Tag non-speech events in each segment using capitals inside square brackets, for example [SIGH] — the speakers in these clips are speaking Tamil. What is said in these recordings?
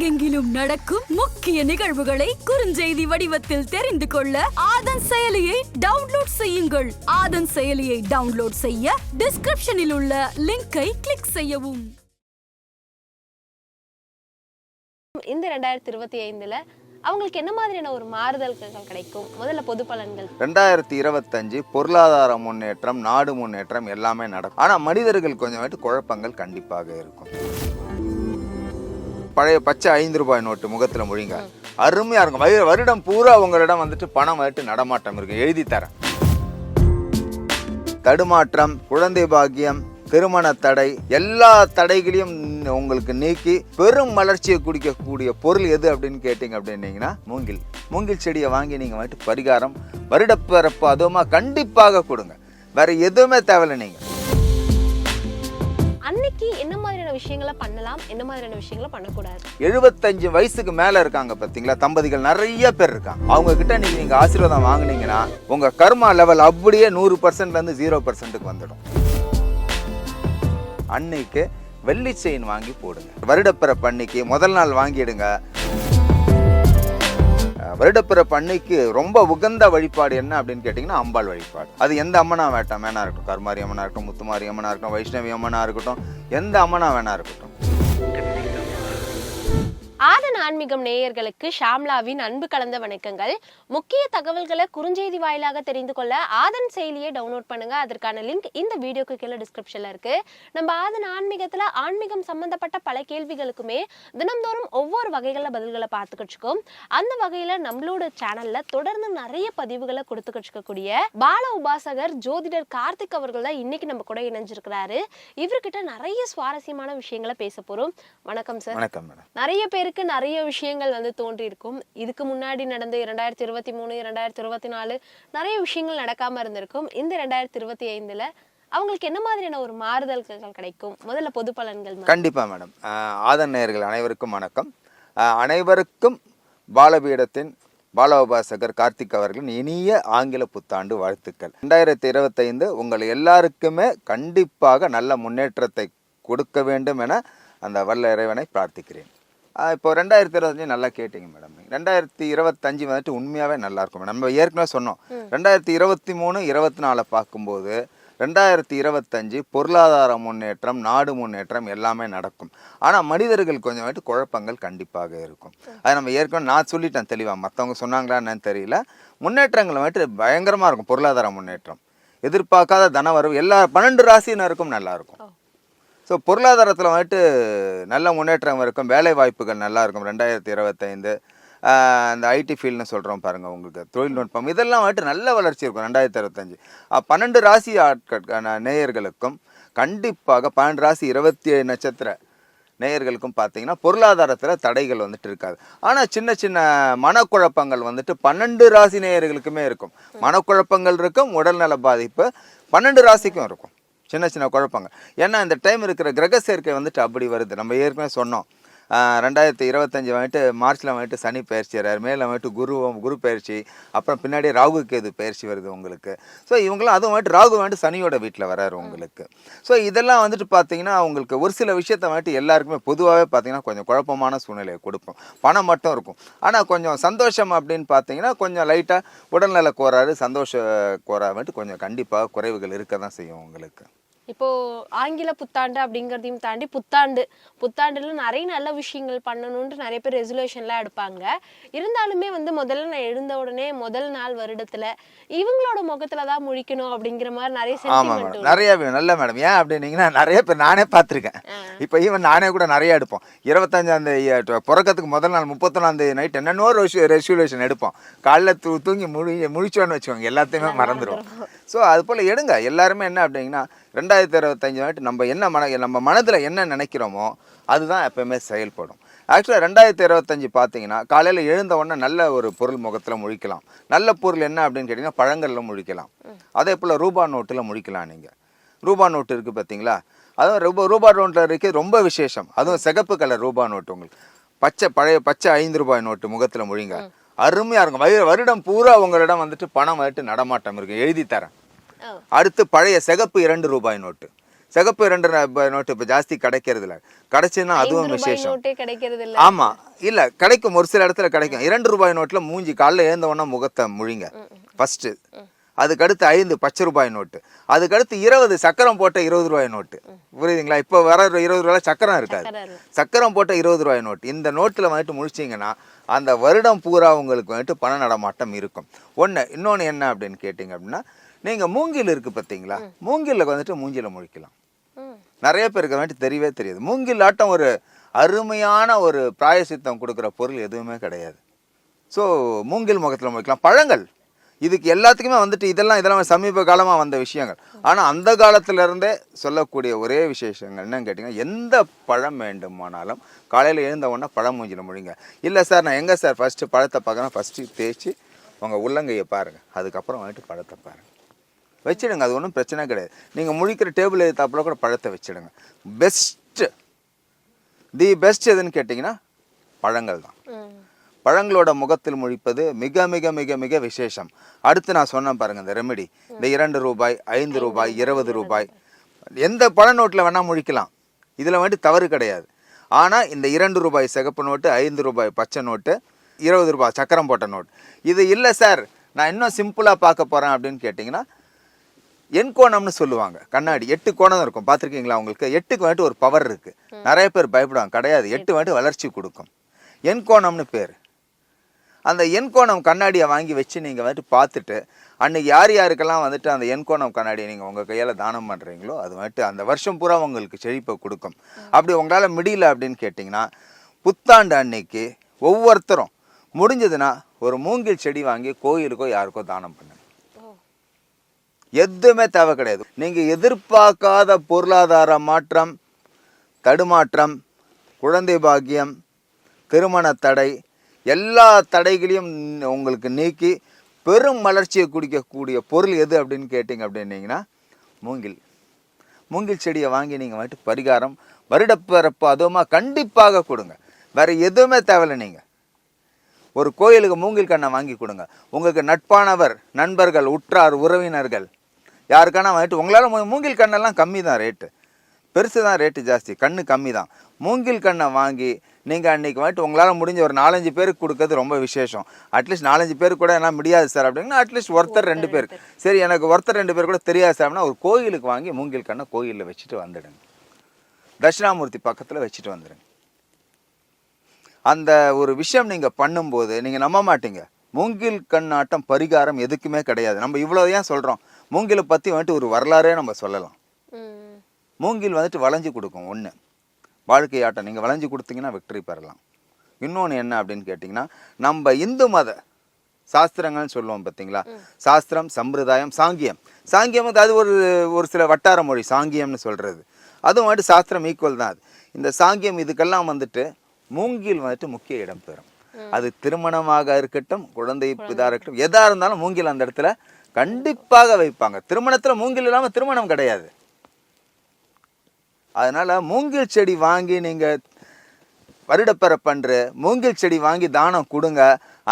உலகெங்கிலும் நடக்கும் முக்கிய நிகழ்வுகளை குறுஞ்செய்தி வடிவத்தில் தெரிந்து கொள்ள ஆதன் செயலியை டவுன்லோட் செய்யுங்கள். ஆதன் செயலியை டவுன்லோட் செய்ய டிஸ்கிரிப்ஷனில் உள்ள லிங்கை கிளிக் செய்யவும். இந்த ரெண்டாயிரத்தி இருபத்தி ஐந்துல அவங்களுக்கு என்ன மாதிரியான ஒரு மாறுதல்கள் கிடைக்கும்? முதல்ல பொது பலன்கள். ரெண்டாயிரத்தி இருபத்தஞ்சு பொருளாதார முன்னேற்றம் நாடு முன்னேற்றம் எல்லாமே நடக்கும். ஆனால் மனிதர்கள் கொஞ்சம் வாட்டி குழப்பங்கள் கண்டிப்பாக இருக்கும். பழைய பச்சை ஐந்து ரூபாய் நோட்டு முகத்தில் மொழிங்க. அருமையாக இருக்கும். வருடம் பூரா உங்களிடம் வந்துட்டு பணம் வந்துட்டு நடமாட்டம் இருக்கு. எழுதி தரேன். தடுமாற்றம் குழந்தை பாக்கியம் திருமண தடை எல்லா தடைகளையும் உங்களுக்கு நீக்கி பெரும் வளர்ச்சியை குடிக்கக்கூடிய பொருள் எது அப்படின்னு கேட்டிங்க அப்படின்னீங்கன்னா மூங்கில். மூங்கில் செடியை வாங்கி நீங்கள் வந்துட்டு பரிகாரம் வருடப்பிறப்பு அதுவுமா கண்டிப்பாக கொடுங்க. வேற எதுவுமே தேவையில்லை நீங்கள் அன்னைக்கு என்ன மாதிரியான விஷயங்களை பண்ணலாம்? என்ன மாதிரியான விஷயங்களை பண்ணக்கூடாது? எழுபத்தஞ்சு வயசுக்கு மேல இருக்காங்க பாத்தீங்களா? தம்பதிகள் நிறைய பேர் இருக்காங்க. அவங்க கிட்ட நீங்க நீங்க ஆசீர்வாதம் வாங்கினீங்கன்னா உங்க கர்மா லெவல் அப்படியே நூறு பர்சன்ட்ல இருந்து ஜீரோ பர்சன்ட்டுக்கு வந்துடும். அன்னைக்கு வெள்ளி செயின் வாங்கி போடுங்க. வருடப்பிறப்பு அன்னைக்கு முதல் நாள் வாங்கிடுங்க. வருடப்பிறப்பு அன்னைக்கு ரொம்ப உகந்த வழிபாடு என்ன அப்படின்னு கேட்டிங்கன்னா அம்பாள் வழிபாடு. அது எந்த அம்மனா வேட்டாம் வேணா இருக்கட்டும். கருமாரி அம்மனா இருக்கட்டும் முத்துமாரி அம்மனா இருக்கட்டும் வைஷ்ணவி அம்மனா இருக்கட்டும் எந்த அம்மனா வேணா இருக்கட்டும். ஆதன் ஆன்மீகம் நேயர்களுக்கு ஷாம்லாவின் அன்பு கலந்த வணக்கங்கள். முக்கிய தகவல்களை குறுஞ்செய்தி வாயிலாக தெரிந்து கொள்ள ஆதன் செயலியை டவுன்லோட் பண்ணுங்க. அதற்கான லிங்க் இந்த வீடியோக்கு கீழே டிஸ்கிரிப்ஷன்ல இருக்கு. நம்ம ஆதன் ஆன்மீகத்துல ஆன்மீகம் சம்பந்தப்பட்ட பல கேள்விகளுக்குமே தினம்தோறும் ஒவ்வொரு வகைகள பதில்களை பார்த்துக்கிட்டு அந்த வகையில நம்மளோட சேனல்ல தொடர்ந்து நிறைய பதிவுகளை கொடுத்துக்கிட்டு பால உபாசகர் ஜோதிடர் கார்த்திக் அவர்கள் தான் இன்னைக்கு நம்ம கூட இணைஞ்சிருக்கிறாரு. இவர்கிட்ட நிறைய சுவாரஸ்யமான விஷயங்களை பேச போறோம். வணக்கம் சார் வணக்கம் நிறைய பேருக்கு நிறைய விஷயங்கள் வந்து தோன்றியிருக்கும். இதுக்கு முன்னாடி நடந்த இரண்டாயிரத்தி இருபத்தி மூணு இரண்டாயிரத்தி இருபத்தி நாலு நிறைய விஷயங்கள் நடக்காமல் இருந்திருக்கும். இந்த ரெண்டாயிரத்தி இருபத்தி ஐந்தில் அவங்களுக்கு என்ன மாதிரியான ஒரு மாறுதல்கள் கிடைக்கும்? முதல்ல பொது பலன்கள் கண்டிப்பாக மேடம். ஆதன் நேயர்கள் அனைவருக்கும் வணக்கம். அனைவருக்கும் பாலபீடத்தின் பாலோபாசகர் கார்த்திக் அவர்களின் இனிய ஆங்கில புத்தாண்டு வாழ்த்துக்கள். ரெண்டாயிரத்தி இருபத்தைந்து உங்கள் எல்லாருக்குமே கண்டிப்பாக நல்ல முன்னேற்றத்தை கொடுக்க வேண்டும் என அந்த வல்ல இறைவனை பிரார்த்திக்கிறேன். இப்போ ரெண்டாயிரத்தி இருபத்தஞ்சு நல்லா கேட்டீங்க மேடம் ரெண்டாயிரத்தி இருபத்தஞ்சு வந்துட்டு உண்மையாகவே நல்லா இருக்கும். நம்ம ஏற்கனவே சொன்னோம். ரெண்டாயிரத்தி இருபத்தி மூணு இருபத்தி நாலை பார்க்கும்போது ரெண்டாயிரத்தி இருபத்தஞ்சு பொருளாதார முன்னேற்றம் நாடு முன்னேற்றம் எல்லாமே நடக்கும். ஆனால் மனிதர்கள் கொஞ்சம் வந்துட்டு குழப்பங்கள் கண்டிப்பாக இருக்கும். அது நம்ம ஏற்கனவே நான் சொல்லிட்டேன் தெளிவாக மற்றவங்க சொன்னாங்களா என்னன்னு தெரியல. முன்னேற்றங்கள் வந்துட்டு பயங்கரமாக இருக்கும். பொருளாதார முன்னேற்றம். எதிர்பார்க்காத தனவரவு எல்லா பன்னெண்டு ராசியினருக்கும் நல்லா இருக்கும். ஸோ பொருளாதாரத்தில் வந்துட்டு நல்ல முன்னேற்றம் இருக்கும். வேலை வாய்ப்புகள் நல்லா இருக்கும். ரெண்டாயிரத்தி இருபத்தைந்து அந்த ஐடி ஃபீல்டுன்னு சொல்கிறோம் பாருங்கள் உங்களுக்கு. தொழில்நுட்பம் இதெல்லாம் வந்துட்டு நல்ல வளர்ச்சி இருக்கும் ரெண்டாயிரத்தி இருபத்தஞ்சி பன்னெண்டு ராசி ஆட்கள் நேயர்களுக்கும் கண்டிப்பாக பன்னெண்டு ராசி இருபத்தி ஏழு நட்சத்திர நேயர்களுக்கும் பார்த்தீங்கன்னா பொருளாதாரத்தில் தடைகள் வந்துட்டு இருக்காது. ஆனால் சின்ன சின்ன மனக்குழப்பங்கள் வந்துட்டு பன்னெண்டு ராசி நேயர்களுக்குமே இருக்கும். மனக்குழப்பங்கள் இருக்கும் உடல்நல பாதிப்பு பன்னெண்டு ராசிக்கும் இருக்கும். சின்ன சின்ன குழப்பங்கள் ஏன்னா இந்த டைம் இருக்கிற கிரக சேர்க்கை வந்துட்டு அப்படி வருது. நம்ம ஏற்கனவே சொன்னோம். ரெண்டாயிரத்தி இருபத்தஞ்சி வந்துட்டு மார்ச்சில் வந்துட்டு சனி பயிற்சி வர்றாரு மேலே வந்துட்டு குரு குரு பயிற்சி அப்புறம் பின்னாடி ராகு கேது பயிற்சி வருது உங்களுக்கு. ஸோ இவங்களாம் அதுவும் வந்துட்டு ராகு வந்துட்டு சனியோட வீட்டில் வராரு உங்களுக்கு. ஸோ இதெல்லாம் வந்துட்டு பார்த்தீங்கன்னா உங்களுக்கு ஒரு சில விஷயத்த வந்துட்டு எல்லாருக்குமே பொதுவாகவே பார்த்தீங்கன்னா கொஞ்சம் குழப்பமான சூழ்நிலையை கொடுக்கும். பணம் மட்டும் இருக்கும். ஆனால் கொஞ்சம் சந்தோஷம் அப்படின்னு பார்த்தீங்கன்னா கொஞ்சம் லைட்டாக உடல்நல கோராறு சந்தோஷ கோரா வந்துட்டு கொஞ்சம் கண்டிப்பாக குறைவுகள் இருக்க தான் செய்யும் உங்களுக்கு. இப்போ ஆங்கில புத்தாண்டு அப்படிங்கறதையும் தாண்டி புத்தாண்டு. புத்தாண்டுல நிறைய நல்ல விஷயங்கள் பண்ணணும்னு நிறைய பேர் ரெசல்யூஷன்லாம் எடுப்பாங்க. இருந்தாலுமே வந்து முதல்ல நான் எழுந்த உடனே முதல் நாள் வருடத்துல இவங்களோட முகத்துல தான் முழிக்கணும் அப்படிங்கிற மாதிரி நிறைய ஆமாம் நிறைய நல்ல மேடம் ஏன் அப்படின்னீங்கன்னா நிறைய பேர் நானே பார்த்துருக்கேன். இப்போ ஈவன் நானே கூட நிறைய எடுப்போம். இருபத்தஞ்சாம் தேதி பிறக்கறதுக்கு முதல் நாள் முப்பத்தொன்னாம் தேதி நைட் என்னென்னோ ரெசல்யூஷன் எடுப்போம். காலைல தூ தூங்கி முழி முழிச்சோன்னு வச்சுக்கோங்க எல்லாத்தையுமே மறந்துடும் ஸோ அது போல் எடுங்க. எல்லாருமே என்ன அப்படிங்கன்னா ரெண்டாயிரத்தி இருபத்தஞ்சு நைட்டு நம்ம என்ன மன நம்ம மனதில் என்ன நினைக்கிறோமோ அதுதான் எப்பயுமே செயல்படும். ஆக்சுவலாக ரெண்டாயிரத்தி இருபத்தஞ்சு பார்த்தீங்கன்னா காலையில் எழுந்த உடனே நல்ல ஒரு பொருள் முகத்தில் முழிக்கலாம். நல்ல பொருள் என்ன அப்படின்னு கேட்டிங்கன்னா பழங்களில் முழிக்கலாம். அதே போல் ரூபா நோட்டில் முழிக்கலாம் நீங்கள் ரூபா நோட்டு இருக்குது பார்த்தீங்களா அதுவும் ரூபா ரூபா நோட்டில் இருக்குது ரொம்ப விசேஷம். அதுவும் சிகப்பு கலர் ரூபா நோட்டு உங்களுக்கு. பச்சை பழைய பச்சை ஐந்து ரூபாய் நோட்டு முகத்தில் முழிங்க. அருமையாக இருக்கும். வரு- வருடம் பூரா உங்களிடம் வந்துட்டு பணம் வந்துட்டு நடமாட்டம் இருக்கு. எழுதி தரேன். அடுத்து பழைய சிகப்பு இரண்டு ரூபாய் நோட்டு. சிகப்பு இரண்டு ரூபாய் நோட்டு இப்போ ஜாஸ்தி கிடைக்கிறது இல்ல. கிடைச்சுன்னா அதுவும் விசேஷம். இல்ல. ஆமா. இல்ல கிடைக்கும். ஒரு சில இடத்துல கிடைக்கும். இரண்டு ரூபாய் நோட்டுல மூஞ்சி காலைல உடனே முகத்தை முழிங்க. ஃபர்ஸ்ட் அதுக்கடுத்து ஐந்து பச்சை ரூபாய் நோட்டு. அதுக்கடுத்து இருபது சக்கரம் போட்ட இருபது ரூபாய் நோட்டு. புரியுதுங்களா? இப்போ வர இருபது ரூபாய் சக்கரம் இருக்காது. சக்கரம் போட்ட இருபது ரூபாய் நோட்டு. இந்த நோட்டில் வந்துட்டு முழிச்சிங்கன்னா அந்த வருடம் பூரா உங்களுக்கு வந்துட்டு பண நடமாட்டம் இருக்கும். ஒன்று இன்னொன்று என்ன அப்படின்னு கேட்டிங்க அப்படின்னா நீங்கள் மூங்கில் இருக்குது பார்த்தீங்களா மூங்கில்ல வந்துட்டு மூங்கில முழிக்கலாம். நிறைய பேருக்கு வந்துட்டு தெரியவே தெரியாது. மூங்கில் ஆட்டம் ஒரு அருமையான ஒரு பிராயசித்தம் கொடுக்குற பொருள் எதுவுமே கிடையாது. ஸோ மூங்கில் முகத்தில் முழிக்கலாம். பழங்கள். இதுக்கு எல்லாத்துக்குமே வந்துட்டு இதெல்லாம் இதெல்லாம் சமீப காலமாக வந்த விஷயங்கள். ஆனால் அந்த காலத்துல இருந்தே சொல்லக்கூடிய ஒரே விசேஷங்கள் என்னன்னு கேட்டிங்கன்னா எந்த பழம் வேண்டுமானாலும் காலையில் எழுந்த உடனே பழம் மூஞ்சில முழிங்க. இல்லை சார் நான் எங்கே சார் ஃபஸ்ட்டு பழத்தை பார்க்குறேன் ஃபஸ்ட்டு தேய்ச்சி உங்கள் உள்ளங்கையை பாருங்கள் அதுக்கப்புறம் வந்துட்டு பழத்தை பாருங்கள் வச்சிடுங்க அது ஒன்றும் பிரச்சனை கிடையாது. நீங்கள் முழிக்கிற டேபிள் எடுத்தாப்புல கூட பழத்தை வச்சிடுங்க. பெஸ்ட்டு தி பெஸ்ட் எதுன்னு கேட்டிங்கன்னா பழங்கள் தான். பழங்களோட முகத்தில் முழிப்பது மிக மிக மிக மிக விசேஷம். அடுத்து நான் சொன்னேன் பாருங்க இந்த ரெமெடி இந்த இரண்டு ரூபாய் ஐந்து ரூபாய் இருபது ரூபாய். எந்த பழ நோட்டில் வேணால் முழிக்கலாம். இதில் வந்துட்டு தவறு கிடையாது. ஆனால் இந்த இரண்டு ரூபாய் சிகப்பு நோட்டு ஐந்து ரூபாய் பச்சை நோட்டு இருபது ரூபாய் சக்கரம் போட்ட நோட் இது இல்லை சார் நான் இன்னும் சிம்பிளாக பார்க்க போகிறேன் அப்படின்னு கேட்டிங்கன்னா எண்கோணம்னு சொல்லுவாங்க. கண்ணாடி எட்டு கோணம் இருக்கும். பார்த்துருக்கீங்களா உங்களுக்கு? எட்டுக்கு வந்துட்டு ஒரு பவர் இருக்கு. நிறைய பேர் பயப்படுவாங்க. கிடையாது. எட்டு வந்துட்டு வளர்ச்சி கொடுக்கும். எண்கோணம்னு பேர். அந்த எண்கோணம் கண்ணாடியை வாங்கி வச்சு நீங்கள் வந்துட்டு பார்த்துட்டு அன்னைக்கு யார் யாருக்கெல்லாம் வந்துட்டு அந்த எண்கோணம் கண்ணாடியை நீங்கள் உங்கள் கையால் தானம் பண்ணுறீங்களோ அது வந்துட்டு அந்த வருஷம் பூரா உங்களுக்கு செழிப்பை கொடுக்கும். அப்படி உங்களால் முடியல அப்படின்னு கேட்டிங்கன்னா புத்தாண்டு அன்னைக்கு ஒவ்வொருத்தரும் முடிஞ்சதுன்னா ஒரு மூங்கில் செடி வாங்கி கோயிலுக்கோ யாருக்கோ தானம் பண்ணுங்க. எதுவுமே தேவை கிடையாது. நீங்கள் எதிர்பார்க்காத பொருளாதார மாற்றம் தடுமாற்றம் குழந்தை பாக்கியம் திருமண தடை எல்லா தடைகளையும் உங்களுக்கு நீக்கி பெரும் வளர்ச்சியை குடிக்கக்கூடிய பொருள் எது அப்படின்னு கேட்டிங்க அப்படின்னீங்கன்னா மூங்கில். மூங்கில் செடியை வாங்கி நீங்கள் வந்துட்டு பரிகாரம் வருடப்பிறப்பு அதுவுமா கண்டிப்பாக கொடுங்க. வேறு எதுவுமே தேவையில்லை நீங்கள் ஒரு கோயிலுக்கு மூங்கில் கண்ணை வாங்கி கொடுங்க. உங்களுக்கு நட்பானவர் நண்பர்கள் உற்றார் உறவினர்கள் யாருக்கான வந்துட்டு உங்களால் மூங்கில் கண்ணெல்லாம் கம்மி தான் ரேட்டு பெருசு தான் ரேட்டு ஜாஸ்தி. கண்ணு கம்மி தான் மூங்கில் கண்ணை வாங்கி நீங்கள் அன்னைக்கு வந்துட்டு உங்களால் முடிஞ்ச ஒரு நாலஞ்சு பேருக்கு கொடுக்கறது ரொம்ப விசேஷம். அட்லீஸ்ட் நாலஞ்சு பேருக்கு கூட என்ன முடியாது சார் அப்படின்னா அட்லீஸ்ட் ஒருத்தர் ரெண்டு பேர் சரி எனக்கு ஒருத்தர் ரெண்டு பேர் கூட தெரியாது சார் அப்படின்னா ஒரு கோயிலுக்கு வாங்கி மூங்கில் கண்ணை கோயிலில் வச்சுட்டு வந்துடுங்க. தட்சிணாமூர்த்தி பக்கத்தில் வச்சுட்டு வந்துடுங்க. அந்த ஒரு விஷயம் நீங்கள் பண்ணும்போது நீங்கள் நம்ப மாட்டீங்க. மூங்கில் கண்ணாட்டம் பரிகாரம் எதுக்குமே கிடையாது. நம்ம இவ்வளோ ஏன் சொல்கிறோம் மூங்கிலை பற்றி வந்துட்டு ஒரு வரலாறே நம்ம சொல்லலாம். மூங்கில் வந்துட்டு வளைஞ்சு கொடுக்கும் ஒன்று வாழ்க்கை ஆட்டம் நீங்கள் வளைஞ்சு கொடுத்தீங்கன்னா வெற்றி பெறலாம். இன்னொன்று என்ன அப்படின்னு கேட்டிங்கன்னா நம்ம இந்து மத சாஸ்திரங்கள்னு சொல்லுவோம் பார்த்தீங்களா சாஸ்திரம் சம்பிரதாயம் சாங்கியம். சாங்கியம் வந்து அது ஒரு ஒரு சில வட்டார மொழி சாங்கியம்னு சொல்கிறது அதுவும் வந்துட்டு சாஸ்திரம் ஈக்குவல் தான் அது. இந்த சாங்கியம் இதுக்கெல்லாம் வந்துட்டு மூங்கில் வந்துட்டு முக்கிய இடம் பெறும். அது திருமணமாக இருக்கட்டும் குழந்தை பிதா இருக்கட்டும் எதா இருந்தாலும் மூங்கில் அந்த இடத்துல கண்டிப்பாக வைப்பாங்க. திருமணத்தில் மூங்கில் இல்லாமல் திருமணம் கிடையாது. அதனால மூங்கில் செடி வாங்கி நீங்க வருடப்பிறப்பன்று மூங்கில் செடி வாங்கி தானம் கொடுங்க.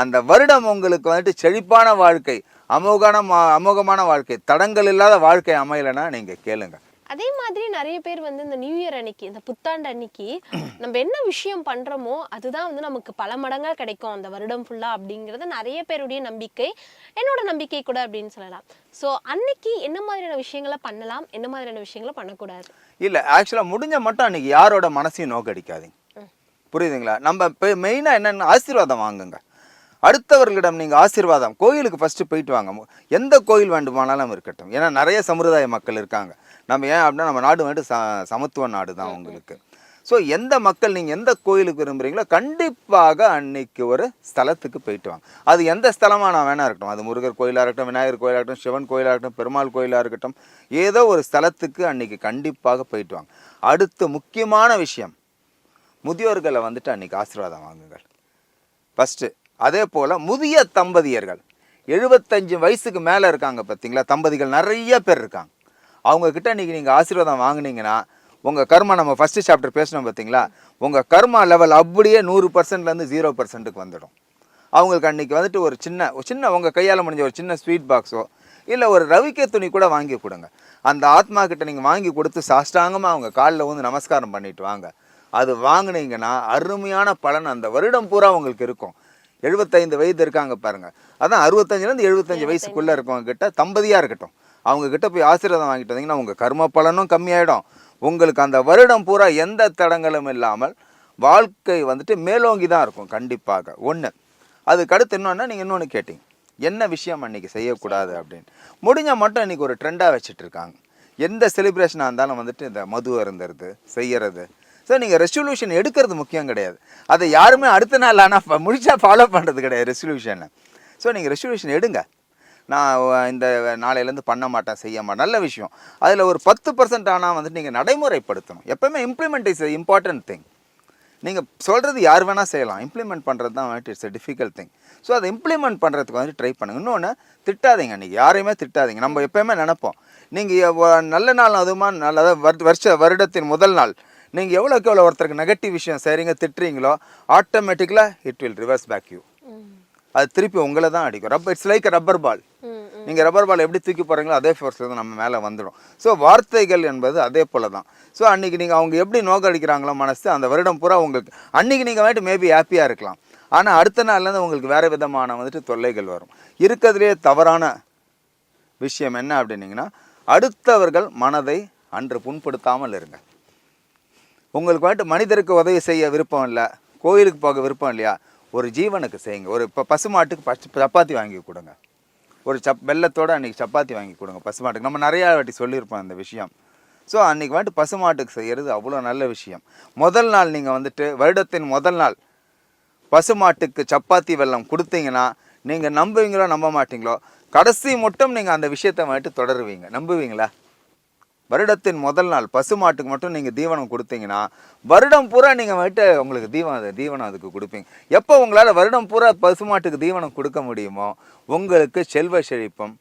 அந்த வருடம் உங்களுக்கு வந்துட்டு செழிப்பான வாழ்க்கை அமோகமான அமோகமான வாழ்க்கை தடங்கள் இல்லாத வாழ்க்கை அமையலைன்னா நீங்கள் கேளுங்கள் அதே மாதிரி நிறைய பேர் வந்து இந்த நியூ இயர் அன்னைக்கு இந்த புத்தாண்டு அன்னைக்கு [CLEARS THROAT] நம்ம என்ன விஷயம் பண்றோமோ அதுதான் வந்து நமக்கு பல மடங்கா கிடைக்கும். அந்த வருடம் ஃபுல்லா அப்படிங்கிறது நிறைய பேருடைய நம்பிக்கை என்னோட நம்பிக்கை கூட அப்படின்னு சொல்லலாம். ஸோ அன்னைக்கு என்ன மாதிரியான விஷயங்களை பண்ணலாம் என்ன மாதிரியான விஷயங்களை பண்ணக்கூடாது? இல்ல ஆக்சுவலா முடிஞ்ச மட்டும் அன்னைக்கு யாரோட மனசையும் நோக்கடிக்காதீங்க. புரியுதுங்களா? நம்ம இப்போ மெயினாக என்னென்ன ஆசீர்வாதம் வாங்குங்க. அடுத்தவர்களிடம் நீங்கள் ஆசீர்வாதம் கோயிலுக்கு ஃபஸ்ட்டு போயிட்டு வாங்க. எந்த கோயில் வேண்டுமானாலும் இருக்கட்டும். ஏன்னா நிறைய சமுதாய மக்கள் இருக்காங்க. நம்ம ஏன் அப்படின்னா நம்ம நாடு வந்துட்டு ச சமத்துவ நாடு தான் உங்களுக்கு. ஸோ எந்த மக்கள் நீங்கள் எந்த கோயிலுக்கு விரும்புகிறீங்களோ கண்டிப்பாக அன்னைக்கு ஒரு ஸ்தலத்துக்கு போயிட்டு வாங்க. அது எந்த ஸ்தலமாக நான் வேணா இருக்கட்டும். அது முருகர் கோயிலாக இருக்கட்டும் விநாயகர் கோயிலாக இருக்கட்டும் சிவன் கோயிலாக இருக்கட்டும் பெருமாள் கோயிலாக இருக்கட்டும் ஏதோ ஒரு ஸ்தலத்துக்கு அன்னைக்கு கண்டிப்பாக போயிட்டு வாங்க. அடுத்து முக்கியமான விஷயம். முதியோர்களை வந்துட்டு அன்னைக்கு ஆசீர்வாதம் வாங்குங்கள். ஃபஸ்ட்டு அதே போல் முதிய தம்பதியர்கள். எழுபத்தஞ்சு வயசுக்கு மேலே இருக்காங்க பார்த்தீங்களா தம்பதிகள் நிறைய பேர் இருக்காங்க. அவங்க கிட்ட இன்னைக்கு நீங்கள் ஆசீர்வாதம் வாங்குனீங்கன்னா உங்கள் கர்மா நம்ம ஃபஸ்ட்டு சாப்டர் பேசினோம் பார்த்தீங்களா உங்கள் கர்மா லெவல் அப்படியே நூறு பர்சன்ட்லேருந்து ஜீரோ பர்சன்ட்டுக்கு வந்துடும். அவங்களுக்கு அன்னைக்கு வந்துட்டு ஒரு சின்ன ஒரு சின்ன உங்கள் கையால் முடிஞ்ச ஒரு சின்ன ஸ்வீட் பாக்ஸோ இல்லை ஒரு ரவிக்கே துணி கூட வாங்கி கொடுங்க. அந்த ஆத்மா கிட்ட நீங்கள் வாங்கி கொடுத்து சாஷ்டாங்கமாக அவங்க காலில் வந்து நமஸ்காரம் பண்ணிட்டு வாங்க. அது வாங்குனீங்கன்னா அருமையான பலன் அந்த வருடம் பூரா உங்களுக்கு இருக்கும். எழுபத்தைந்து வயது இருக்காங்க பாருங்க. அதான் அறுபத்தஞ்சுலேருந்து எழுபத்தஞ்சு வயசுக்குள்ளே இருக்கவங்க கிட்ட தம்பதியாக இருக்கட்டும். அவங்கக்கிட்ட போய் ஆசீர்வாதம் வாங்கிட்டு வந்தீங்கன்னா உங்கள் கர்ம பலனும் கம்மியாயிடும். உங்களுக்கு அந்த வருடம் பூரா எந்த தடங்களும் இல்லாமல் வாழ்க்கை வந்துட்டு மேலோங்கி தான் இருக்கும் கண்டிப்பாக. ஒன்று அதுக்கு அடுத்து நீங்கள் இன்னொன்று கேட்டீங்க. என்ன விஷயம் அன்றைக்கி செய்யக்கூடாது அப்படின்னு. முடிஞ்சால் மட்டும் இன்றைக்கி ஒரு ட்ரெண்டாக வச்சுட்டு இருக்காங்க. எந்த செலிப்ரேஷனாக இருந்தாலும் வந்துட்டு இந்த மது அருந்துறது செய்கிறது ஸோ நீங்கள் ரெசல்யூஷன் எடுக்கிறது முக்கியம் கிடையாது. அதை யாருமே அடுத்த நாள் ஆனால் முடிச்சா ஃபாலோ பண்ணுறது கிடையாது ரெசல்யூஷனை ஸோ நீங்கள் ரெசல்யூஷன் எடுங்க. நான் இந்த நாளையிலேருந்து பண்ண மாட்டேன் செய்ய மாட்டேன். நல்ல விஷயம். அதில் ஒரு பத்து பர்சன்ட் ஆனால் வந்துட்டு நீங்கள் நடைமுறைப்படுத்தணும். எப்போவுமே இம்ப்ளிமெண்ட் இஸ் இம்பார்ட்டன்ட் திங் நீங்கள் சொல்கிறது யார் வேணால் செய்யலாம். இம்ப்ளிமெண்ட் பண்ணுறது தான் வந்துட்டு இட்ஸ் டிஃபிகல்ட் திங் ஸோ அதை இம்ப்ளிமெண்ட் பண்ணுறதுக்கு வந்துட்டு ட்ரை பண்ணுங்க. இன்னொன்று திட்டாதீங்க. நீங்கள் யாரையுமே திட்டாதீங்க. நம்ம எப்போயுமே நினைப்போம். நீங்கள் நல்ல நாள் அதுமா நல்ல வருஷ வருடத்தின் முதல் நாள். நீங்கள் எவ்வளோக்கு எவ்வளோ ஒருத்தருக்கு நெகட்டிவ் விஷயம் செய்கிறீங்க திட்டுறீங்களோ ஆட்டோமேட்டிக்கலாக it will reverse back you அது திருப்பி உங்களை தான் அடிக்கும். Rubber it's like rubber ball நீங்கள் ரப்பர் பால் எப்படி தூக்கி போகிறீங்களோ அதே ஃபோர்ஸில் தான் நம்ம மேலே வந்துடும். ஸோ வார்த்தைகள் என்பது அதே போல தான் ஸோ அன்றைக்கி நீங்கள் அவங்க எப்படி நோக்கடிக்கிறாங்களோ மனசு அந்த வருடம் பூரா உங்களுக்கு அன்றைக்கி நீங்கள் வந்துட்டு மேபி ஹாப்பியாக இருக்கலாம். ஆனால் அடுத்த நாள்லேருந்து உங்களுக்கு வேறு விதமான வந்துட்டு தொல்லைகள் வரும். இருக்கிறதுலே தவறான விஷயம் என்ன அப்படின்னீங்கன்னா அடுத்தவர்கள் மனதை அன்று புண்படுத்தாமல் இருங்க. உங்களுக்கு வந்துட்டு மனிதருக்கு உதவி செய்ய விருப்பம் இல்லை கோயிலுக்கு போக விருப்பம் இல்லையா ஒரு ஜீவனுக்கு செய்யுங்க. ஒரு இப்போ பசுமாட்டுக்கு பச்ச சப்பாத்தி வாங்கி கொடுங்க. ஒரு சப் வெள்ளத்தோடு அன்றைக்கி சப்பாத்தி வாங்கி கொடுங்க பசுமாட்டுக்கு. நம்ம நிறையா வாட்டி சொல்லியிருப்போம் அந்த விஷயம். ஸோ அன்றைக்கி வந்துட்டு பசுமாட்டுக்கு செய்கிறது அவ்வளோ நல்ல விஷயம். முதல் நாள் நீங்கள் வந்துட்டு வருடத்தின் முதல் நாள் பசுமாட்டுக்கு சப்பாத்தி வெல்லம் கொடுத்தீங்கன்னா நீங்கள் நம்புவீங்களோ நம்ப மாட்டீங்களோ கடைசி மட்டும் நீங்கள் அந்த விஷயத்தை வந்துட்டு தொடருவீங்க. நம்புவீங்களா? வருடத்தின் முதல் நாள் பசுமாட்டுக்கு மட்டும் நீங்கள் தீவனம் கொடுத்தீங்கன்னா வருடம் பூரா நீங்கள் வந்துட்டு உங்களுக்கு தீவனம் தீவனம் அதுக்கு கொடுப்பீங்க. எப்போ உங்களால் வருடம் பூரா பசுமாட்டுக்கு தீவனம் கொடுக்க முடியுமோ உங்களுக்கு செல்வ செழிப்பும்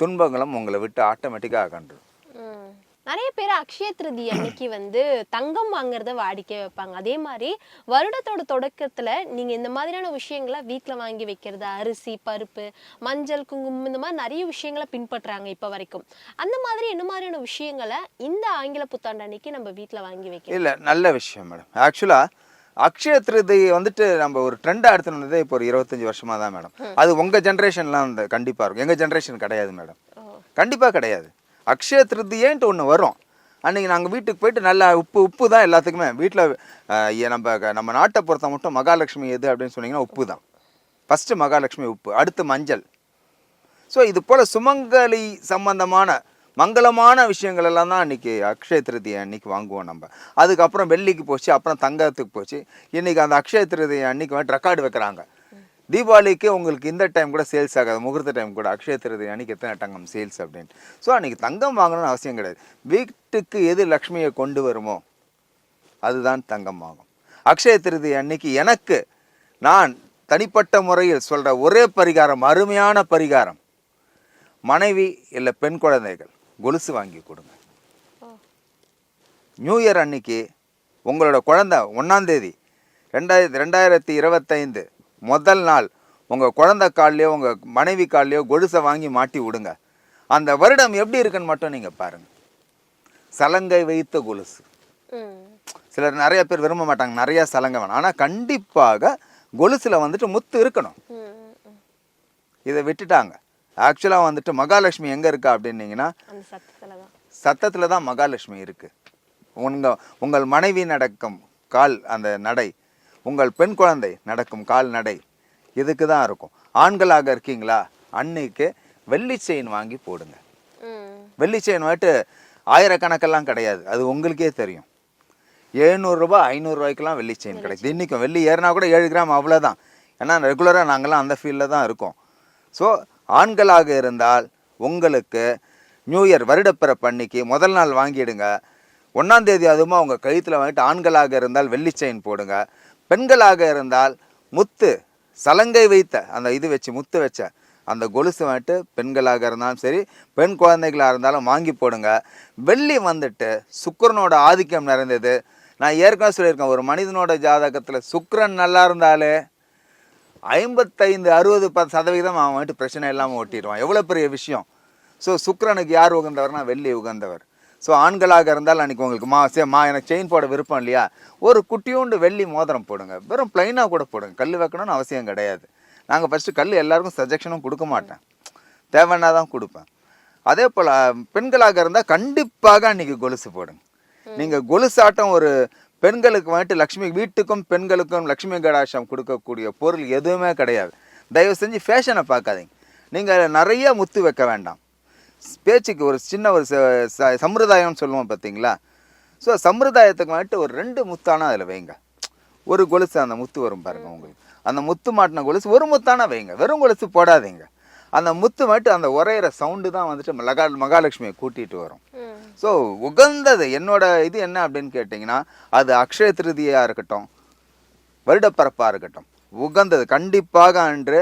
துன்பங்களும் உங்களை விட்டு ஆட்டோமேட்டிக்காக அகன்றும். நிறைய பேர் அக்ஷய திருதி அன்னைக்கு வந்து தங்கம் வாங்குறத வாடிக்கை வைப்பாங்க. அதே மாதிரி வருடத்தோட தொடக்கத்துல நீங்க இந்த மாதிரியான விஷயங்களை வீட்ல வாங்கி வைக்கிறது அரிசி பருப்பு மஞ்சள் குங்குமம் இந்த மாதிரி நிறைய விஷயங்களை பின்பற்றுறாங்க இப்ப வரைக்கும். அந்த மாதிரி என்ன மாதிரியான விஷயங்களை இந்த ஆங்கில புத்தாண்டு அன்னைக்கு நம்ம வீட்ல வாங்கி வைக்கலாம் இல்லை நல்ல விஷயம் மேடம் ஆக்சுவலாக அக்ஷய திருதியை வந்துட்டு நம்ம ஒரு ட்ரெண்டாக எடுத்துன்னு வந்ததே இப்போ ஒரு இருபத்தஞ்சி வருஷமாக தான் மேடம் அது உங்கள் ஜென்ரேஷன்லாம் கண்டிப்பாக இருக்கும். எங்கள் ஜென்ரேஷன் கிடையாது மேடம் கண்டிப்பாக கிடையாது. அக்ஷய திருதியேன்ட்டு ஒன்று வரும். அன்றைக்கி நாங்கள் வீட்டுக்கு போயிட்டு நல்லா உப்பு உப்பு தான் எல்லாத்துக்குமே வீட்டில் நம்ம நம்ம நாட்டை பொறுத்த மட்டும் மகாலட்சுமி எது அப்படின்னு சொன்னீங்கன்னா உப்பு தான் ஃபஸ்ட்டு மகாலட்சுமி உப்பு அடுத்து மஞ்சள். ஸோ இது போல் சுமங்கலி சம்பந்தமான மங்களமான விஷயங்கள் எல்லாம் தான் அன்றைக்கி அக்ஷய திருதியை அன்னைக்கு வாங்குவோம் நம்ம. அதுக்கப்புறம் வெள்ளிக்கு போச்சு அப்புறம் தங்கத்துக்கு போச்சு. இன்றைக்கி அந்த அக்ஷய திருதியை அன்னைக்கு வந்துட்டு ரெக்கார்டு வைக்கிறாங்க. தீபாவளிக்கு உங்களுக்கு இந்த டைம் கூட சேல்ஸ் ஆகாது முகூர்த்த டைம் கூட. அக்ஷய திருதி அன்னைக்கு எத்தனை தங்கம் சேல்ஸ் அப்படின்ட்டு ஸோ அன்றைக்கி தங்கம் வாங்கணும்னு அவசியம் கிடையாது. வீட்டுக்கு எது லக்ஷ்மியை கொண்டு வருமோ அதுதான் தங்கம் ஆகும் அக்ஷய திருதி அன்னைக்கு எனக்கு நான் தனிப்பட்ட முறையில் சொல்கிற ஒரே பரிகாரம் அருமையான பரிகாரம். மனைவி இல்லை பெண் குழந்தைகள் கொலுசு வாங்கி கொடுங்க. நியூ இயர் அன்னைக்கு உங்களோட குழந்தை ஒன்றாந்தேதி ரெண்டாயிரத்தி ரெண்டாயிரத்தி இருபத்தைந்து முதல் நாள் உங்கள் குழந்தை கால்லையோ உங்கள் மனைவி கால்லையோ கொலுசை வாங்கி மாட்டி விடுங்க. அந்த வருடம் எப்படி இருக்குன்னு மட்டும் நீங்கள் பாருங்கள் சலங்கை வைத்த கொலுசு. சிலர் நிறைய பேர் விரும்ப மாட்டாங்க நிறைய சலங்கை வேணும். ஆனால் கண்டிப்பாக கொலுசில் வந்துட்டு முத்து இருக்கணும். இதை விட்டுட்டாங்க. ஆக்சுவலாக வந்துட்டு மகாலட்சுமி எங்கே இருக்கா அப்படின்னீங்கன்னா சத்தத்துல தான். சத்தத்தில் தான் மகாலட்சுமி இருக்கு. உங்கள் உங்கள் மனைவி நடக்கும் கால் அந்த நடை. உங்கள் பெண் குழந்தை நடக்கும் கால் நடை இதுக்கு தான் இருக்கும். ஆண்களாக இருக்கீங்களா? அன்னைக்கு வெள்ளி செயின் வாங்கி போடுங்க. வெள்ளி செயின் வந்துட்டு ஆயிரக்கணக்கெல்லாம் கிடையாது. அது உங்களுக்கே தெரியும். எழுநூறுரூபா ஐநூறுரூவாய்க்கெல்லாம் வெள்ளி செயின் கிடைக்குது. இன்றைக்கும் வெள்ளி ஏறினா கூட ஏழு கிராம் அவ்வளோதான் ஏன்னா ரெகுலராக நாங்கள்லாம் அந்த ஃபீல்டில் தான் இருக்கோம். ஸோ ஆண்களாக இருந்தால் உங்களுக்கு நியூ இயர் வருடப்பிறப்பு அன்னைக்கு முதல் நாள் வாங்கிடுங்க. ஒன்றாந்தேதி அதுமா உங்கள் கழுத்தில் வாங்கிட்டு ஆண்களாக இருந்தால் வெள்ளி செயின் போடுங்க. பெண்களாக இருந்தால் முத்து சலங்கை வைத்த அந்த இது வச்சு முத்து வச்ச அந்த கொலுசு வந்துட்டு பெண்களாக இருந்தாலும் சரி பெண் குழந்தைகளாக இருந்தாலும் வாங்கி போடுங்க. வெள்ளி வந்துட்டு சுக்கரனோட ஆதிக்கம் நிறைந்தது. நான் ஏற்கனவே சொல்லியிருக்கேன் ஒரு மனிதனோட ஜாதகத்தில் சுக்கரன் நல்லா இருந்தாலே ஐம்பத்தைந்து அறுபது பத்து சதவீதம் அவன் வந்துட்டு பிரச்சனை இல்லாமல் ஓட்டிடுவான். எவ்வளோ பெரிய விஷயம். ஸோ சுக்கரனுக்கு யார் உகந்தவர்னா வெள்ளி உகந்தவர். ஸோ ஆண்களாக இருந்தால் அன்றைக்கி உங்களுக்கு மா சே மா எனக்கு செயின் போட விருப்பம் இல்லையா? ஒரு குட்டியோண்டு வெள்ளி மோதிரம் போடுங்க. வெறும் ப்ளைனாக கூட போடுங்க. கல் வைக்கணும்னு அவசியம் கிடையாது. நாங்கள் ஃபஸ்ட்டு கல் எல்லாருக்கும் சஜெக்ஷனும் கொடுக்க மாட்டேன். தேவைன்னா தான் கொடுப்பேன். அதே போல் பெண்களாக இருந்தால் கண்டிப்பாக அன்றைக்கி கொலுசு போடுங்க. நீங்கள் கொலுசாட்டம் ஒரு பெண்களுக்கு வந்துட்டு லக்ஷ்மி வீட்டுக்கும் பெண்களுக்கும் லக்ஷ்மி கடாட்சம் கொடுக்கக்கூடிய பொருள் எதுவுமே கிடையாது. தயவு செஞ்சு ஃபேஷனை பார்க்காதீங்க. நீங்கள் நிறைய முத்து வைக்க வேண்டாம். பேச்சுக்கு ஒரு சின்ன ஒரு சம்பிரதாயம்னு சொல்லுவோம் பார்த்தீங்களா? ஸோ சம்பிரதாயத்துக்கு வந்துட்டு ஒரு ரெண்டு முத்தானா அதில் வைங்க. ஒரு கொலுசு அந்த முத்து வரும் பாருங்க உங்களுக்கு. அந்த முத்து மாட்டின கொலுசு ஒரு முத்தானா வைங்க. வெறும் கொலுசு போடாதீங்க. அந்த முத்து மட்டும் அந்த உரையிற சவுண்டு தான் வந்துட்டு மகா மகாலட்சுமியை கூட்டிகிட்டு வரும். ஸோ உகந்தது என்னோட இது என்ன அப்படின்னு கேட்டிங்கன்னா அது அக்ஷய திருதியாக இருக்கட்டும் வருடப்பரப்பாக இருக்கட்டும் உகந்தது. கண்டிப்பாக அன்று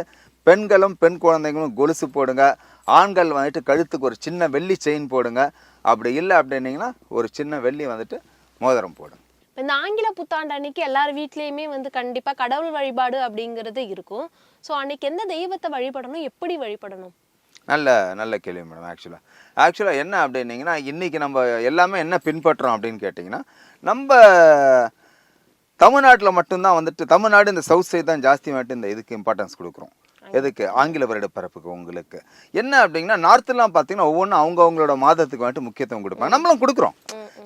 பெண்களும் பெண் குழந்தைங்களும் கொலுசு போடுங்க. ஆண்கள் வந்துட்டு கழுத்துக்கு ஒரு சின்ன வெள்ளி செயின் போடுங்க. அப்படி இல்லை அப்படின்னீங்கன்னா ஒரு சின்ன வெள்ளி வந்துட்டு மோதிரம் போடுங்க. இந்த ஆங்கில புத்தாண்டு அன்னைக்கு எல்லார் வீட்லயுமே வந்து கண்டிப்பா கடவுள் வழிபாடு அப்படிங்கிறது இருக்கும். ஸோ அன்னைக்கு எந்த தெய்வத்தை வழிபடணும்? எப்படி வழிபடணும்? நல்ல நல்ல கேள்வி மேடம் ஆக்சுவலாக ஆக்சுவலாக என்ன அப்படின்னீங்கன்னா இன்றைக்கி நம்ம எல்லாமே என்ன பின்பற்றுறோம் அப்படின்னு கேட்டிங்கன்னா நம்ம தமிழ்நாட்டில் மட்டும்தான் வந்துட்டு தமிழ்நாடு இந்த சவுத் சைடு தான் ஜாஸ்தி வந்துட்டு இந்த இதுக்கு இம்பார்ட்டன்ஸ் கொடுக்குறோம். எதுக்கு? ஆங்கில வருட பிறப்புக்கு உங்களுக்கு. என்ன அப்படிங்கன்னா நார்த்லாம் பார்த்தீங்கன்னா ஒவ்வொன்றும் அவங்க அவங்களோட மாதத்துக்கு வந்துட்டு முக்கியத்துவம் கொடுப்பாங்க. நம்மளும் கொடுக்குறோம்.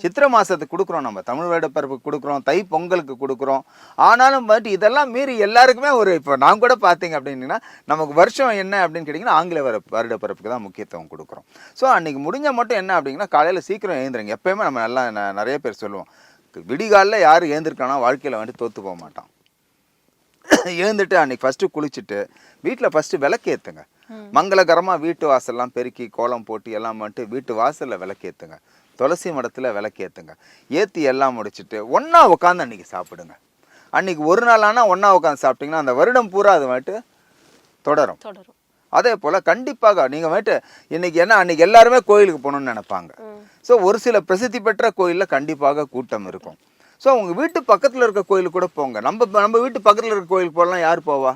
சித்திரை மாதத்துக்கு கொடுக்குறோம் நம்ம. தமிழ் வருட பிறப்புக்கு கொடுக்குறோம். தை பொங்கலுக்கு கொடுக்குறோம். ஆனாலும் வந்துட்டு இதெல்லாம் மீறி எல்லாருக்குமே ஒரு இப்போ நான் கூட பார்த்தீங்க அப்படின்னா நமக்கு வருஷம் என்ன அப்படின்னு கேட்டிங்கன்னா ஆங்கில வர வருட பிறப்புக்கு தான் முக்கியத்துவம் கொடுக்குறோம். ஸோ அன்றைக்கி முடிஞ்ச மட்டும் என்ன அப்படிங்கன்னா காலையில் சீக்கிரம் எழுந்துருங்க. எப்பயுமே நம்ம நல்லா நிறைய பேர் சொல்லுவோம். விடிகாலில் யார் எழுந்திருக்கானா வாழ்க்கையில் வந்துட்டு தோற்று போக மாட்டான். எழுந்துட்டு அன்னைக்கு ஃபஸ்ட்டு குளிச்சுட்டு வீட்டில் ஃபஸ்ட்டு விளக்கேற்றுங்க மங்களகரமாக வீட்டு வாசல்லாம் பெருக்கி கோலம் போட்டு எல்லாம் பண்ணிட்டு வீட்டு வாசலில் விளக்கேற்றுங்க துளசி மடத்தில் விளக்கேற்றுங்க ஏற்றி எல்லாம் முடிச்சுட்டு ஒன்றா உட்காந்து அன்றைக்கி சாப்பிடுங்க. அன்றைக்கி ஒரு நாள் ஆனால் ஒன்றா உட்காந்து சாப்பிட்டிங்கன்னா அந்த வருடம் பூரா அது வந்துட்டு தொடரும். தொடரும். அதே போல் கண்டிப்பாக நீங்கள் வந்துட்டு இன்னைக்கு என்ன அன்னைக்கு எல்லாருமே கோயிலுக்கு போகணும்னு நினைப்பாங்க. ஸோ ஒரு சில பிரசித்தி பெற்ற கோயிலில் கண்டிப்பாக கூட்டம் இருக்கும். ஸோ உங்கள் வீட்டு பக்கத்தில் இருக்க கோயிலுக்கு கூட போங்க. நம்ம நம்ம வீட்டு பக்கத்தில் இருக்க கோயிலுக்கு போகலாம் யார் போவா?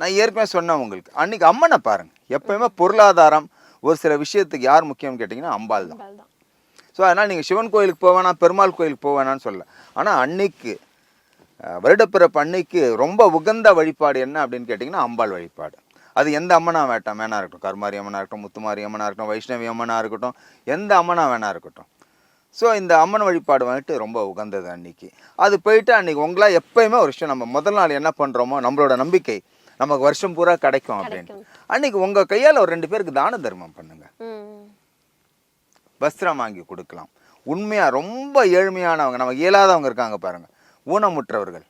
நான் ஏற்கனவே சொன்னேன் உங்களுக்கு. அன்னைக்கு அம்மனை பாருங்க. எப்பயுமே பொருளாதாரம் ஒரு சில விஷயத்துக்கு யார் முக்கியம்னு கேட்டிங்கன்னா அம்பாள் தான். ஸோ அதனால் நீங்கள் சிவன் கோயிலுக்கு போவேனா பெருமாள் கோயிலுக்கு போவேனான்னு சொல்லல. ஆனால் அன்னைக்கு வருடப்பிறப்பு அன்னைக்கு ரொம்ப உகந்த வழிபாடு என்ன அப்படின்னு கேட்டிங்கன்னா அம்பாள் வழிபாடு. அது எந்த அம்மனா வேட்டாம் வேணா இருக்கட்டும். கருமாரி அம்மனா இருக்கட்டும் முத்துமாரி அம்மனா இருக்கட்டும் வைஷ்ணவி அம்மனா இருக்கட்டும் எந்த அம்மனா வேணா இருக்கட்டும். ஸோ இந்த அம்மன் வழிபாடு வந்துட்டு ரொம்ப உகந்தது அன்னைக்கு. அது போயிட்டு அன்னைக்கு உங்களா எப்பயுமே ஒரு விஷயம் நம்ம முதல் நாள் என்ன பண்ணுறோமோ நம்மளோட நம்பிக்கை நமக்கு வருஷம் பூரா கிடைக்கும் அப்படின்னு. அன்னைக்கு உங்கள் கையால் ஒரு ரெண்டு பேருக்கு தான தர்மம் பண்ணுங்க. வஸ்திரம் வாங்கி கொடுக்கலாம். உண்மையாக ரொம்ப ஏழ்மையானவங்க நமக்கு இயலாதவங்க இருக்காங்க பாருங்க. ஊனமுற்றவர்கள்.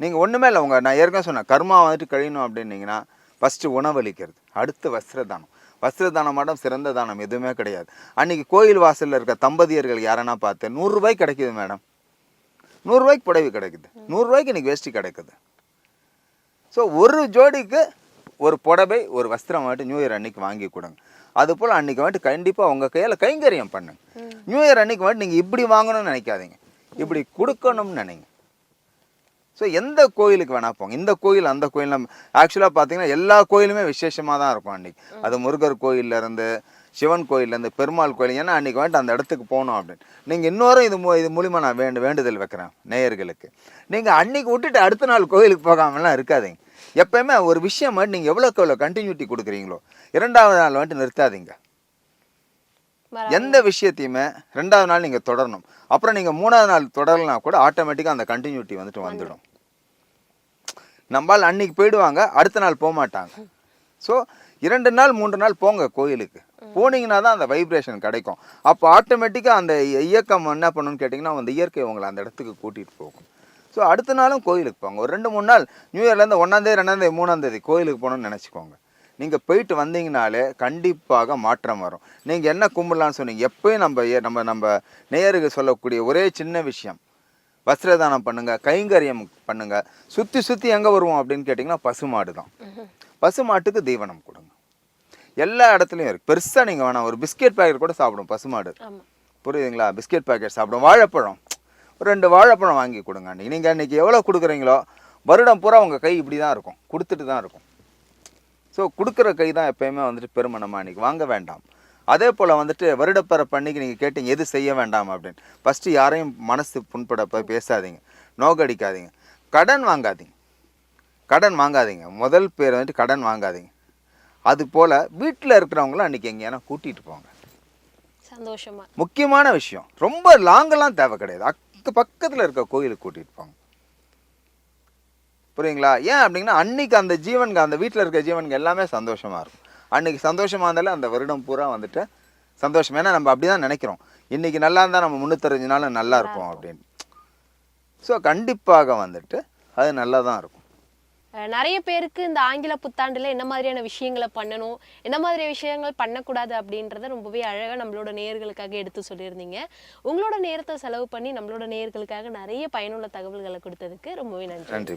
நீங்கள் ஒன்றுமே இல்லை உங்கள் நான் ஏற்கனவே சொன்னேன் கர்மா வந்துட்டு கழியணும் அப்படின்னீங்கன்னா ஃபஸ்ட்டு உணவளிக்கிறது. அடுத்து வஸ்திரதானம். வஸ்திரதானம் மட்டும் சிறந்த தானம் எதுவுமே கிடையாது. அன்னைக்கு கோயில் வாசலில் இருக்க தம்பதியர்கள் யாரனா பார்த்து நூறுரூவாய்க்கு கிடைக்குது மேடம். நூறுரூவாய்க்கு புடவை கிடைக்குது. நூறுரூவாய்க்கு இன்னைக்கு வேஷ்டி கிடைக்குது. ஸோ ஒரு ஜோடிக்கு ஒரு புடவை ஒரு வஸ்திரம் வந்துட்டு நியூ இயர் அன்னைக்கு வாங்கி கொடுங்க. அதுபோல் அன்னைக்கு வந்துட்டு கண்டிப்பாக உங்கள் கையால் கைங்கரியம் பண்ணுங்க. நியூ இயர் அன்னைக்கு வந்துட்டு நீங்கள் இப்படி வாங்கணும்னு நினைக்காதீங்க. இப்படி கொடுக்கணும்னு நினைங்க. ஸோ எந்த கோயிலுக்கு வேணா போங்க. இந்த கோயில் அந்த கோயில் நம்ம ஆக்சுவலாக பார்த்தீங்கன்னா எல்லா கோயிலுமே விசேஷமாக தான் இருக்கும் அன்னைக்கு. அது முருகர் கோயில்ல இருந்து சிவன் கோயில்லேருந்து பெருமாள் கோயில் ஏன்னா அன்னைக்கு வந்துட்டு அந்த இடத்துக்கு போகணும் அப்படின்னு. நீங்கள் இன்னொரு இது மூ இது மூலிமா நான் வேண்டு வேண்டுதல் வைக்கிறேன் நேயர்களுக்கு. நீங்கள் அன்னைக்கு விட்டுட்டு அடுத்த நாள் கோயிலுக்கு போகாமலாம் இருக்காதீங்க. எப்பயுமே ஒரு விஷயம் வந்துட்டு நீங்கள் எவ்வளோக்கு எவ்வளோ கண்டினியூட்டி கொடுக்குறீங்களோ இரண்டாவது நாள் வந்துட்டு நிறுத்தாதீங்க. எந்த விஷயத்தையுமே ரெண்டாவது நாள் நீங்கள் தொடரணும். அப்புறம் நீங்கள் மூணாவது நாள் தொடரலனா கூட ஆட்டோமேட்டிக்காக அந்த கண்டினியூட்டி வந்துட்டு வந்துடும். நம்மால் அன்னைக்கு போயிடுவாங்க அடுத்த நாள் போக மாட்டாங்க ஸோ இரண்டு நாள் மூன்று நாள் போங்க கோயிலுக்கு. போனீங்கன்னா தான் அந்த வைப்ரேஷன் கிடைக்கும். அப்போ ஆட்டோமேட்டிக்காக அந்த இயக்கம் என்ன பண்ணணும்னு கேட்டிங்கன்னா அந்த இயற்கை உங்களை அந்த இடத்துக்கு கூட்டிகிட்டு போகும். ஸோ அடுத்த நாளும் கோயிலுக்கு போங்க. ஒரு ரெண்டு மூணு நாள் நியூ இயர்லேருந்து ஒன்றாந்தேதி ரெண்டாந்தேதி மூணாந்தேதி கோயிலுக்கு போகணும்னு நினச்சிக்கோங்க. நீங்கள் போயிட்டு வந்தீங்கனாலே கண்டிப்பாக மாற்றம் வரும். நீங்கள் என்ன கும்பிடலான்னு சொன்னீங்க எப்பயும் நம்ம நம்ம நம்ம நேயருக்கு சொல்லக்கூடிய ஒரே சின்ன விஷயம். வஸ்திரதானம் பண்ணுங்க கைங்கரியம் பண்ணுங்க. சுற்றி சுற்றி எங்கே வருவோம் அப்படின்னு கேட்டிங்கன்னா பசுமாடு தான். பசுமாட்டுக்கு தீவனம் கொடுங்க. எல்லா இடத்துலையும் இருக்குது பெருசாக நீங்கள் வேணாம் ஒரு பிஸ்கெட் பேக்கெட் கூட சாப்பிடும் பசுமாடு புரியுதுங்களா? பிஸ்கெட் பாக்கெட் சாப்பிடும். வாழைப்பழம். ஒரு ரெண்டு வாழைப்பழம் வாங்கி கொடுங்க அன்றைக்கி நீங்கள் அன்றைக்கி எவ்வளோ கொடுக்குறீங்களோ வருடம் பூரா உங்கள் கை இப்படி தான் இருக்கும். கொடுத்துட்டு தான் இருக்கும். ஸோ கொடுக்குற கை தான் எப்பயுமே வந்துட்டு பெருமனமா இன்னைக்கு வாங்க வேண்டாம். அதே போல் வந்துட்டு வருடப்பிறப்பு அன்னைக்கு நீங்கள் கேட்டீங்க எது செய்ய வேண்டாம் அப்படின்னு. ஃபஸ்ட்டு யாரையும் மனசு புண்பட போய் பேசாதீங்க. நோகடிக்காதீங்க. கடன் வாங்காதீங்க. கடன் வாங்காதீங்க. முதல் பேர் வந்துட்டு கடன் வாங்காதீங்க. அது போல் வீட்டில் இருக்கிறவங்களும் அன்றைக்கி எங்கேயானா கூட்டிகிட்டு போங்க. சந்தோஷமா. முக்கியமான விஷயம். ரொம்ப லாங்கெல்லாம் தேவை கிடையாது. அக்கு பக்கத்தில் இருக்க கோயிலுக்கு கூட்டிகிட்டு போங்க. புரியுங்களா? ஏன் அப்படிங்கன்னா அன்னைக்கு அந்த ஜீவனுக்கு அந்த வீட்டில் இருக்க ஜீவனுக்கு எல்லாமே சந்தோஷமாக இருக்கும். அன்னைக்கு சந்தோஷமாக இருந்தாலே அந்த வருடம் பூரா வந்துட்டு சந்தோஷம். ஏன்னா நம்ம அப்படி தான் நினைக்கிறோம். இன்னைக்கு நல்லா இருந்தால் நம்ம முந்நூற்றஞ்சு நாள் நல்லா இருப்போம் அப்படின்னு. ஸோ கண்டிப்பாக வந்துட்டு அது நல்லா தான் இருக்கும் நிறைய பேருக்கு இந்த ஆங்கில புத்தாண்டுல என்ன மாதிரியான விஷயங்களை பண்ணணும் என்ன மாதிரி விஷயங்கள் பண்ணக்கூடாது அப்படின்றத ரொம்பவே அழகா நம்மளோட நேயர்களுக்காக எடுத்து சொல்லியிருந்தீங்க. உங்களோட நேரத்தை செலவு பண்ணி நம்மளோட நேயர்களுக்காக நிறைய பயனுள்ள தகவல்களை கொடுத்ததுக்கு ரொம்பவே நன்றி. நன்றி